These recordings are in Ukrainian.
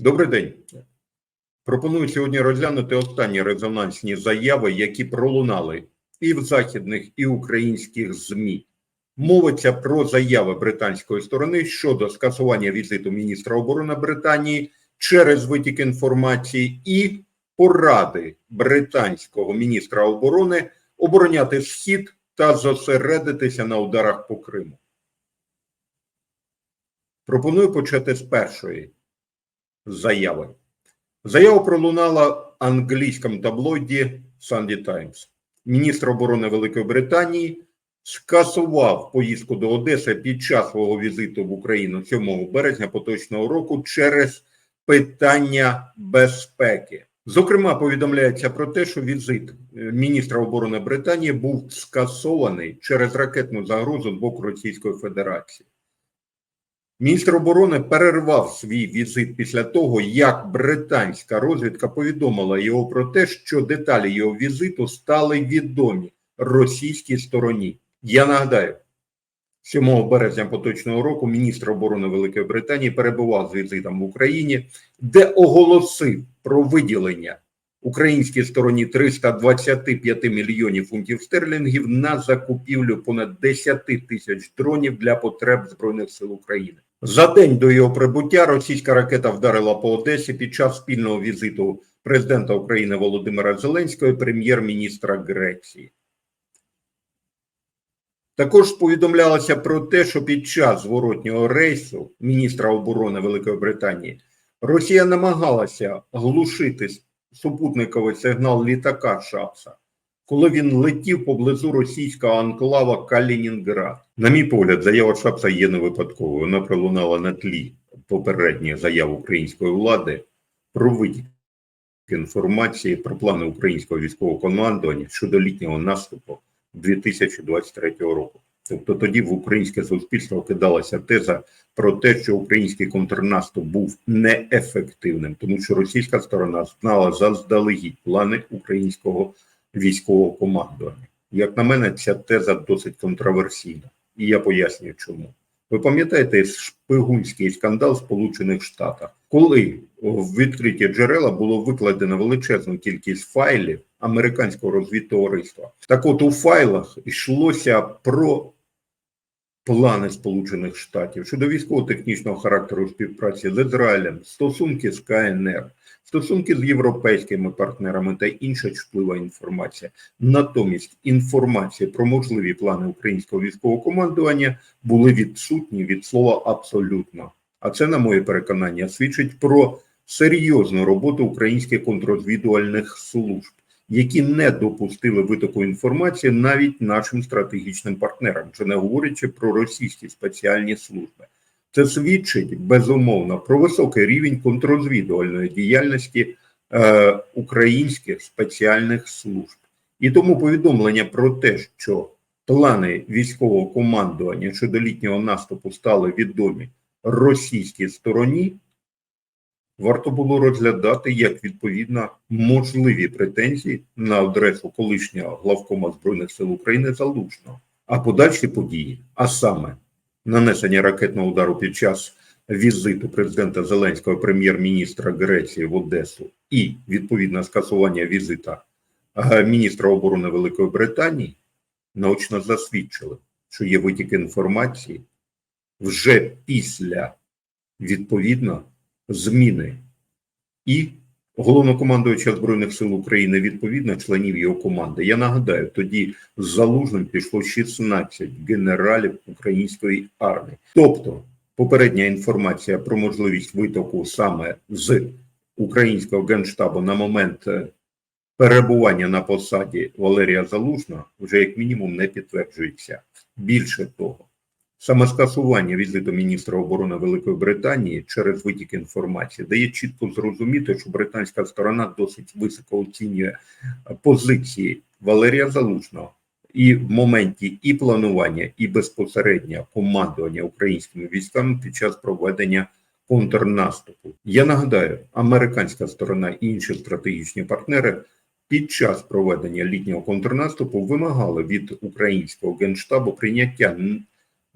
Добрий день. Пропоную сьогодні розглянути останні резонансні заяви, які пролунали і в західних, і українських ЗМІ. Мовиться про заяви британської сторони щодо скасування візиту міністра оборони Британії через витік інформації і поради британського міністра оборони обороняти схід та зосередитися на ударах по Криму. Пропоную почати з першої заяви. Заява пролунала в англійському таблоїді Sunday Times. Міністр оборони Великої Британії скасував поїздку до Одеси під час свого візиту в Україну 7 березня поточного року через питання безпеки. Зокрема, повідомляється про те, що візит е, міністра оборони Британії був скасований через ракетну загрозу з боку Російської Федерації. Міністр оборони перервав свій візит після того, як британська розвідка повідомила його про те, що деталі його візиту стали відомі російській стороні. Я нагадаю, 7 березня поточного року міністр оборони Великої Британії перебував з візитом в Україні, де оголосив про виділення українській стороні 325 мільйонів фунтів стерлінгів на закупівлю понад 10 тисяч дронів для потреб Збройних сил України. За день до його прибуття російська ракета вдарила по Одесі під час спільного візиту президента України Володимира Зеленського і прем'єр-міністра Греції. Також повідомлялося про те, що під час зворотнього рейсу міністра оборони Великої Британії Росія намагалася глушити супутниковий сигнал літака Шапса, коли він летів поблизу російського анклава Калінінград. На мій погляд, заява Шапса є не випадковою. Вона пролунала на тлі попередніх заяв української влади про витік інформації про плани українського військового командування щодо літнього наступу 2023 року. Тобто тоді в українське суспільство кидалася теза про те, що український контрнаступ був неефективним, тому що російська сторона знала заздалегідь плани українського військового командування. Як на мене, ця теза досить контроверсійна, і я пояснюю, чому. Ви пам'ятаєте шпигунський скандал в Сполучених Штатах, коли в відкриті джерела було викладено величезну кількість файлів американського розвідтовариства. Так от у файлах йшлося про плани Сполучених Штатів щодо військово-технічного характеру співпраці з Ізраїлем, стосунки з КНР, стосунки з європейськими партнерами та інша чутлива інформація. Натомість інформація про можливі плани українського військового командування були відсутні від слова абсолютно. А це, на моє переконання, свідчить про серйозну роботу українських контррозвідувальних служб, які не допустили витоку інформації навіть нашим стратегічним партнерам, чи не говорячи про російські спеціальні служби. Це свідчить безумовно про високий рівень контррозвідувальної діяльності е, українських спеціальних служб. І тому повідомлення про те, що плани військового командування щодо літнього наступу стали відомі російській стороні, варто було розглядати як відповідно можливі претензії на адресу колишнього главкома Збройних сил України Залужного, а подальші події, а саме нанесення ракетного удару під час візиту президента Зеленського прем'єр-міністра Греції в Одесу і відповідно скасування візита е, міністра оборони Великої Британії наочно засвідчили, що є витік інформації вже після відповідно зміни і головнокомандуюча Збройних сил України відповідно членів його команди. Я нагадаю, тоді з залужним пішло 16 генералів української армії. Тобто, попередня інформація про можливість витоку саме з українського генштабу на момент е, перебування на посаді Валерія Залужного вже як мінімум не підтверджується. Більше того. Саме скасування візиту міністра оборони Великої Британії через витік інформації дає чітко зрозуміти, що британська сторона досить високо оцінює позиції Валерія Залужного і в моменті і планування, і безпосередньо командування українськими військами під час проведення контрнаступу. Я нагадаю, американська сторона і інші стратегічні партнери. Під час проведення літнього контрнаступу вимагали від українського генштабу прийняття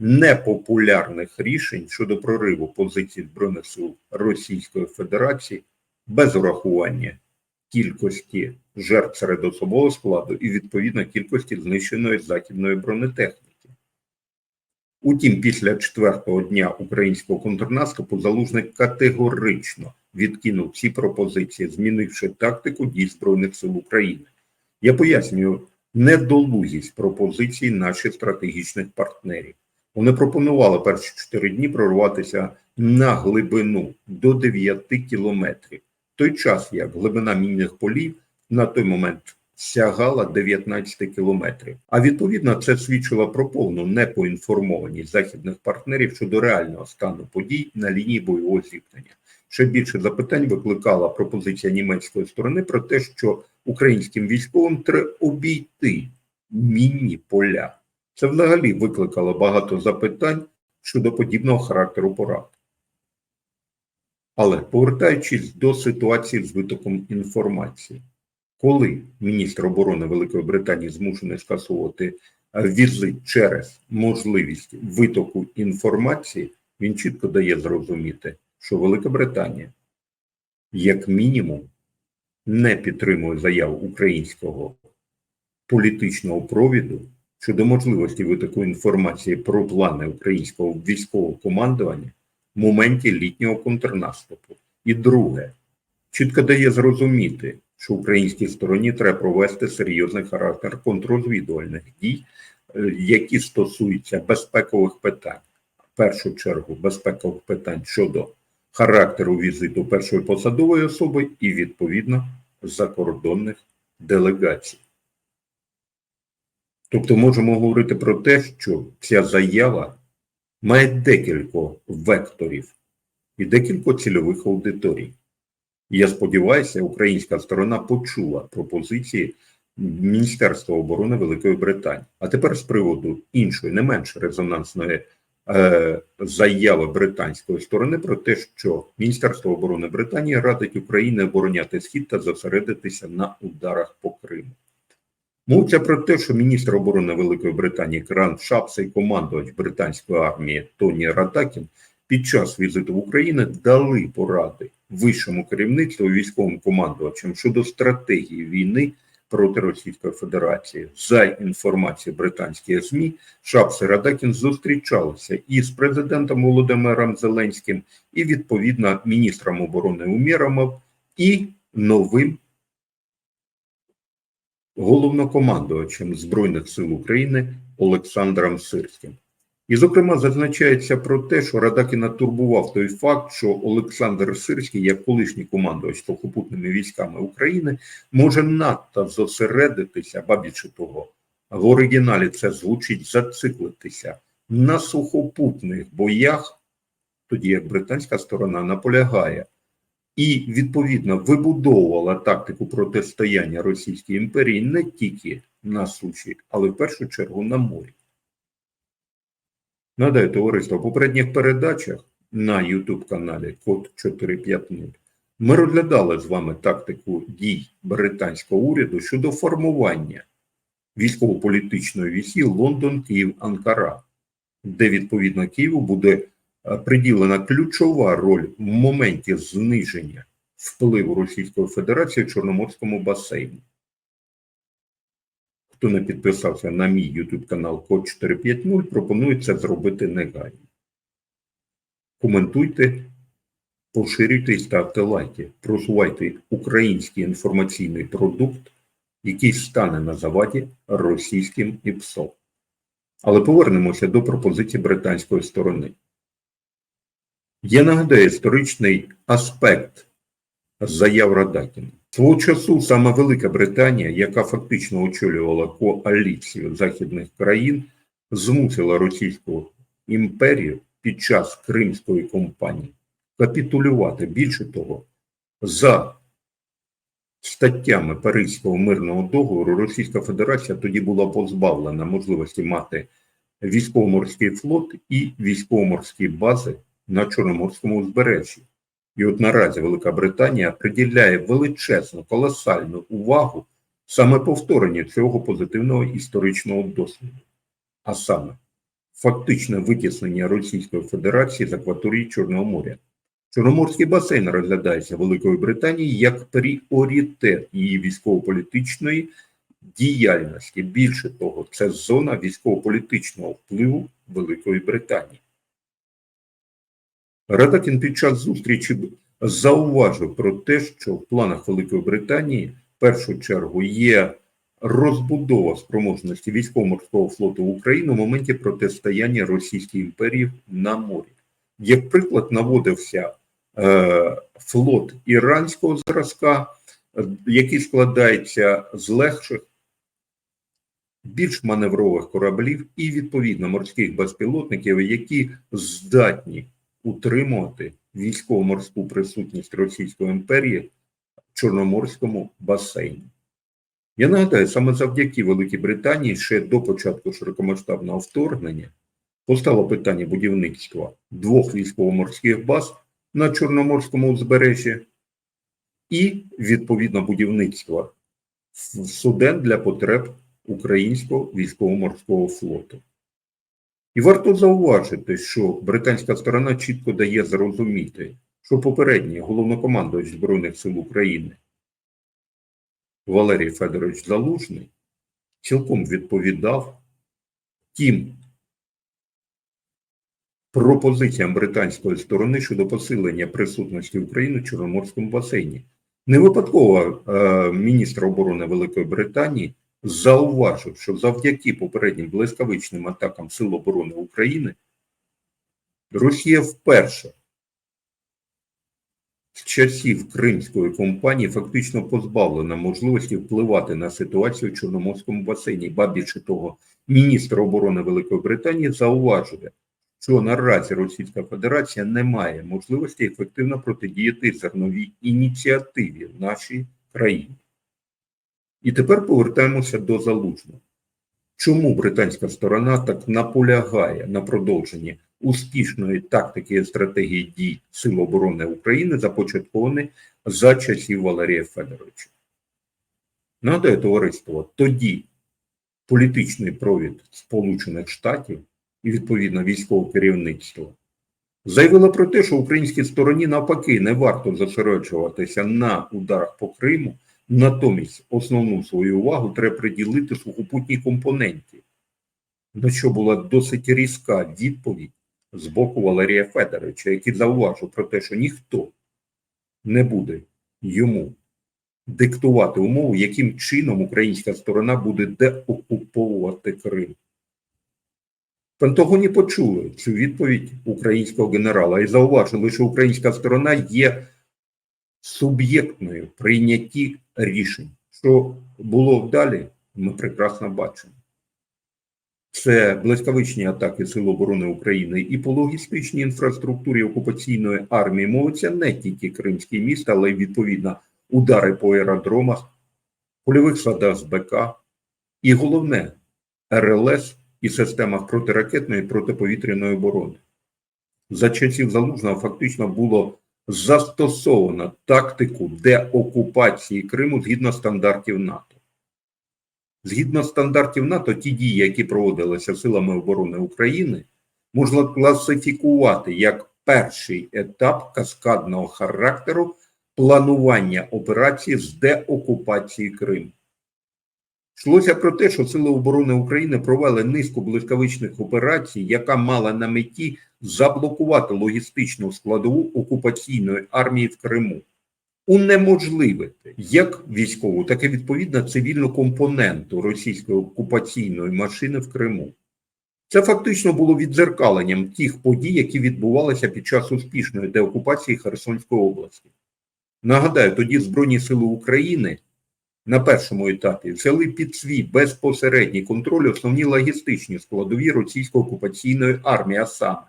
непопулярних рішень щодо прориву позицій Збройних сил Російської Федерації без урахування кількості жертв серед особового складу і відповідно кількості знищеної західної бронетехніки. Утім, після четвертого дня українського контрнаступу Залужний категорично відкинув ці пропозиції, змінивши тактику дій Збройних сил України. Я пояснюю недолугість пропозицій наших стратегічних партнерів. Вони пропонували перші чотири дні прорватися на глибину до 9 кілометрів. Той час як глибина мінних полів на той момент сягала 19 кілометрів. А відповідно це свідчило про повну непоінформованість західних партнерів щодо реального стану подій на лінії бойового зіткнення. Ще більше запитань викликала пропозиція німецької сторони про те, що українським військовим треба обійти мінні поля. Це взагалі викликало багато запитань щодо подібного характеру порад. Але повертаючись до ситуації з витоком інформації, коли міністр оборони Великої Британії змушений скасовувати візит через можливість витоку інформації, він чітко дає зрозуміти, що Велика Британія, як мінімум, не підтримує заяву українського політичного провіду щодо можливості витоку інформації про плани українського військового командування в моменті літнього контрнаступу. І друге, чітко дає зрозуміти, що українській стороні треба провести серйозний характер контррозвідувальних дій, е, які стосуються безпекових питань. В першу чергу безпекових питань щодо характеру візиту першої посадової особи і відповідно закордонних делегацій. Тобто можемо говорити про те, що ця заява має декілька векторів і декілька цільових аудиторій. Я сподіваюся, українська сторона почула пропозиції Міністерства оборони Великої Британії. А тепер з приводу іншої, не менш резонансної е, заяви британської сторони про те, що Міністерство оборони Британії радить Україні обороняти схід та зосередитися на ударах по Криму. Мовиться про те, що міністр оборони Великої Британії Кран Шапса і командувач британської армії Тоні Радакін під час візиту в Україну дали поради вищому керівництву військовим командувачам щодо стратегії війни проти Російської Федерації. За інформацією британських ЗМІ, Шапс і Радакін зустрічалися із президентом Володимиром Зеленським і відповідно міністром оборони Умєромов і новим головнокомандувачем Збройних сил України Олександром Сирським. І, зокрема, зазначається про те, що Радакіна турбував той факт, що Олександр Сирський, як колишній командувач сухопутними військами України, може надто зосередитися, ба більше того, в оригіналі це звучить зациклитися на сухопутних боях, тоді як британська сторона наполягає і відповідно вибудовувала тактику протистояння Російській імперії не тільки на суші, але в першу чергу на морі. Нагадаю, товариство, в попередніх передачах на YouTube каналі Код 450 ми розглядали з вами тактику дій британського уряду щодо формування військово-політичної вісі Лондон, Київ, Анкара, де відповідно Києву буде приділена ключова роль в моменті зниження впливу Російської Федерації в Чорноморському басейні. Хто не підписався на мій YouTube канал Код 450, пропоную це зробити негайно. Коментуйте, поширюйте і ставте лайки. Просувайте український інформаційний продукт, який стане на заваді російським ІПСО. Але повернемося до пропозиції британської сторони. Я нагадаю історичний аспект заяв Радакіна. Свого часу саме Велика Британія, яка фактично очолювала коаліцію західних країн, змусила Російську імперію під час Кримської кампанії капітулювати. Більше того, за статтями Паризького мирного договору Російська Федерація тоді була позбавлена можливості мати військово-морський флот і військово-морські бази на Чорноморському узбережжі. І от наразі Велика Британія приділяє величезну, колосальну увагу саме повторенню цього позитивного історичного досвіду, а саме фактичне витіснення Російської Федерації з акваторії Чорного моря. Чорноморський басейн розглядається Великою Британією як пріоритет її військово-політичної діяльності. Більше того, це зона військово-політичного впливу Великої Британії. Радакін під час зустрічі зауважив про те, що в планах Великої Британії в першу чергу є розбудова спроможності військово-морського флоту України в моменті протистояння Російській імперії на морі. Як приклад наводився е, флот іранського зразка, е, який складається з легших, більш маневрових кораблів і відповідно морських безпілотників, які здатні утримувати військово-морську присутність Російської імперії в Чорноморському басейні. Я нагадаю, саме завдяки Великій Британії ще до початку широкомасштабного вторгнення постало питання будівництва двох військово-морських баз на Чорноморському узбережжі і відповідно будівництва суден для потреб українського військово-морського флоту. І варто зауважити, що британська сторона чітко дає зрозуміти, що попередній головнокомандувач Збройних сил України Валерій Федорович Залужний цілком відповідав тим пропозиціям британської сторони щодо посилення присутності України в Чорноморському басейні. Не випадково е, міністр оборони Великої Британії зауважив, що завдяки попереднім блискавичним атакам Сил оборони України Росія вперше з часів Кримської компанії фактично позбавлена можливості впливати на ситуацію в Чорноморському басейні. Ба більше того, міністр оборони Великої Британії зауважує, що наразі Російська Федерація не має можливості ефективно протидіяти зерновій ініціативі в нашій країні. І тепер повертаємося до залужного. Чому британська сторона так наполягає на продовженні успішної тактики і стратегії дій Сил оборони України, започаткованої за часів Валерія Федоровича? Нагадаю, товариство, тоді політичний провід Сполучених Штатів і відповідно військове керівництво заявило про те, що українській стороні навпаки не варто зосереджуватися на ударах по Криму. Натомість основну свою увагу треба приділити сухопутній компоненті, на що була досить різка відповідь з боку Валерія Федоровича, який зауважив про те, що ніхто не буде йому диктувати умови, яким чином українська сторона буде деокуповувати Крим. В Пентагоні почули цю відповідь українського генерала і зауважили, що українська сторона є суб'єктною прийнятті рішень. Що було далі, ми прекрасно бачимо. Це блискавичні атаки Сил оборони України і по логістичній інфраструктурі окупаційної армії мовиться не тільки Кримський міст, але й відповідно удари по аеродромах, польових садах з БК і головне РЛС і системах протиракетної і протиповітряної оборони. За часів Залужного фактично було застосовано тактику деокупації Криму згідно стандартів НАТО. Згідно стандартів НАТО, ті дії, які проводилися Силами оборони України, можна класифікувати як перший етап каскадного характеру планування операції з деокупації Криму. Йшлося про те, що Сили оборони України провели низку блискавичних операцій, яка мала на меті заблокувати логістичну складову окупаційної армії в Криму, унеможливити як військову, так і відповідно цивільну компоненту російської окупаційної машини в Криму. Це фактично було віддзеркаленням тих подій, які відбувалися під час успішної деокупації Херсонської області. Нагадаю, тоді Збройні Сили України на першому етапі взяли під свій безпосередній контроль основні логістичні складові російської окупаційної армії, а саме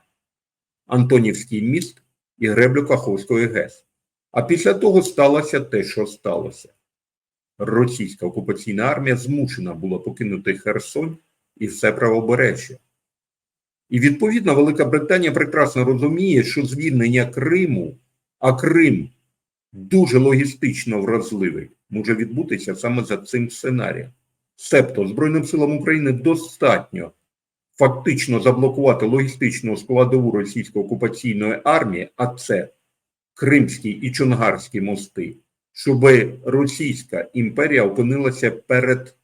Антонівський міст і греблю Каховської ГЕС. А після того сталося те, що сталося. Російська окупаційна армія змушена була покинути Херсон і все правобережжя. І відповідно Велика Британія прекрасно розуміє, що звільнення Криму, а Крим дуже логістично вразливий, може відбутися саме за цим сценарієм. Себто Збройним силам України достатньо фактично заблокувати логістичну складову російської окупаційної армії, а це Кримські і Чонгарські мости, щоб Російська імперія опинилася перед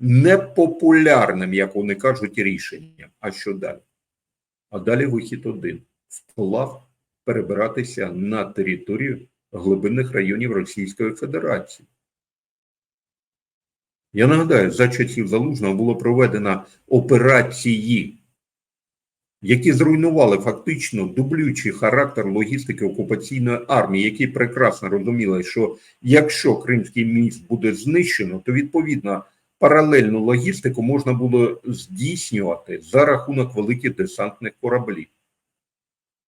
непопулярним, як вони кажуть, рішенням. А що далі? А далі вихід один: вплав перебиратися на територію глибинних районів Російської Федерації. Я нагадаю, за часів Залужного було проведено операції, які зруйнували фактично дублюючий характер логістики окупаційної армії, які прекрасно розуміли, що якщо Кримський міст буде знищено, то відповідно паралельну логістику можна було здійснювати за рахунок великих десантних кораблів.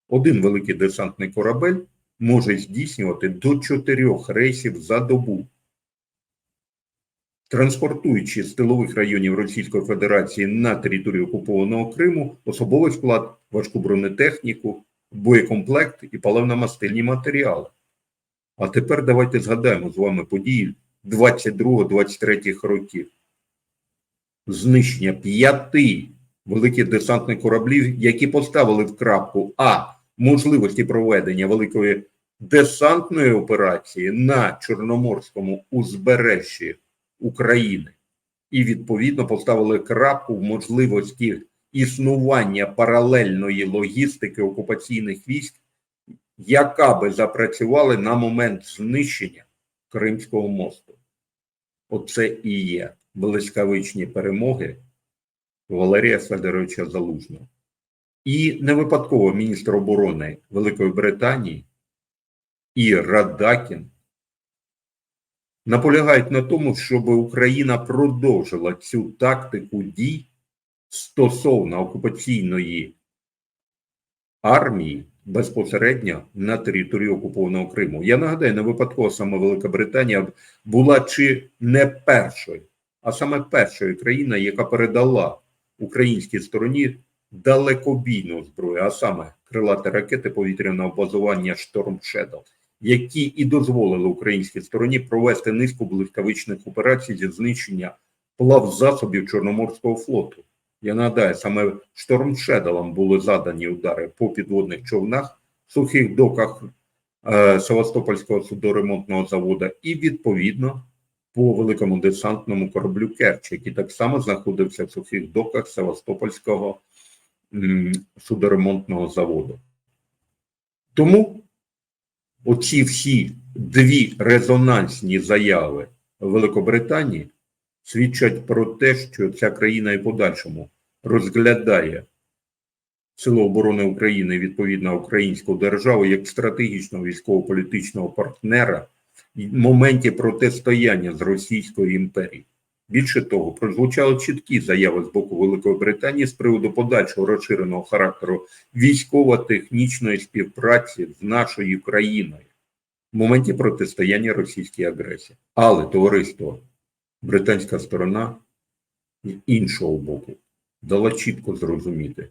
Один великий десантний корабель може здійснювати до чотирьох рейсів за добу. Транспортуючи з тилових районів Російської Федерації на територію окупованого Криму особовий склад, важку бронетехніку, боєкомплект і паливно-мастильні матеріали. А тепер давайте згадаємо з вами події 22-23 років. Знищення п'яти великих десантних кораблів, які поставили в крапку А можливості проведення великої десантної операції на Чорноморському узбережжі України і відповідно поставили крапку в можливості існування паралельної логістики окупаційних військ, яка би запрацювала на момент знищення Кримського мосту. Оце і є блискавичні перемоги Валерія Федоровича Залужного. І не випадково міністр оборони Великої Британії і Радакін наполягають на тому, щоб Україна продовжила цю тактику дій стосовно окупаційної армії безпосередньо на території окупованого Криму. Я нагадаю, не випадково саме Велика Британія була чи не першою, а саме першою країною, яка передала українській стороні далекобійну зброю, а саме крилаті ракети повітряного базування Шторм Shadow, які і дозволили українській стороні провести низку блискавичних операцій зі знищення плавзасобів Чорноморського флоту. Я нагадаю, саме Шторм Шедалом були задані удари по підводних човнах, сухих доках е, Севастопольського судоремонтного заводу і відповідно по великому десантному кораблю Керч, який так само знаходився в сухих доках Севастопольського судоремонтного заводу. Тому оці всі дві резонансні заяви Великобританії свідчать про те, що ця країна і подальшому розглядає Сили оборони України, відповідно українську державу, як стратегічного військово-політичного партнера в моменті протистояння з Російською імперією. Більше того, прозвучали чіткі заяви з боку Великої Британії з приводу подальшого розширеного характеру військово-технічної співпраці з нашою країною в моменті протистояння російській агресії. Але товариство, британська сторона з іншого боку дала чітко зрозуміти,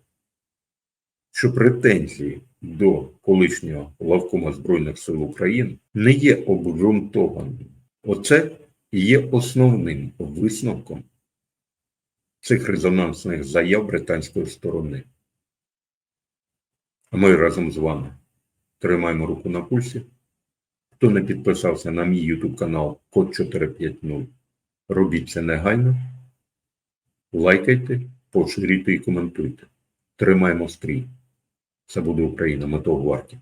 що претензії до колишнього главкома Збройних сил України не є обґрунтованими. Оце є основним висновком цих резонансних заяв британської сторони. А ми разом з вами тримаємо руку на пульсі. Хто не підписався на мій YouTube канал Код 450, робіть це негайно. Лайкайте, поширюйте і коментуйте. Тримаємо стрій. Це буде Україна, ми того варті.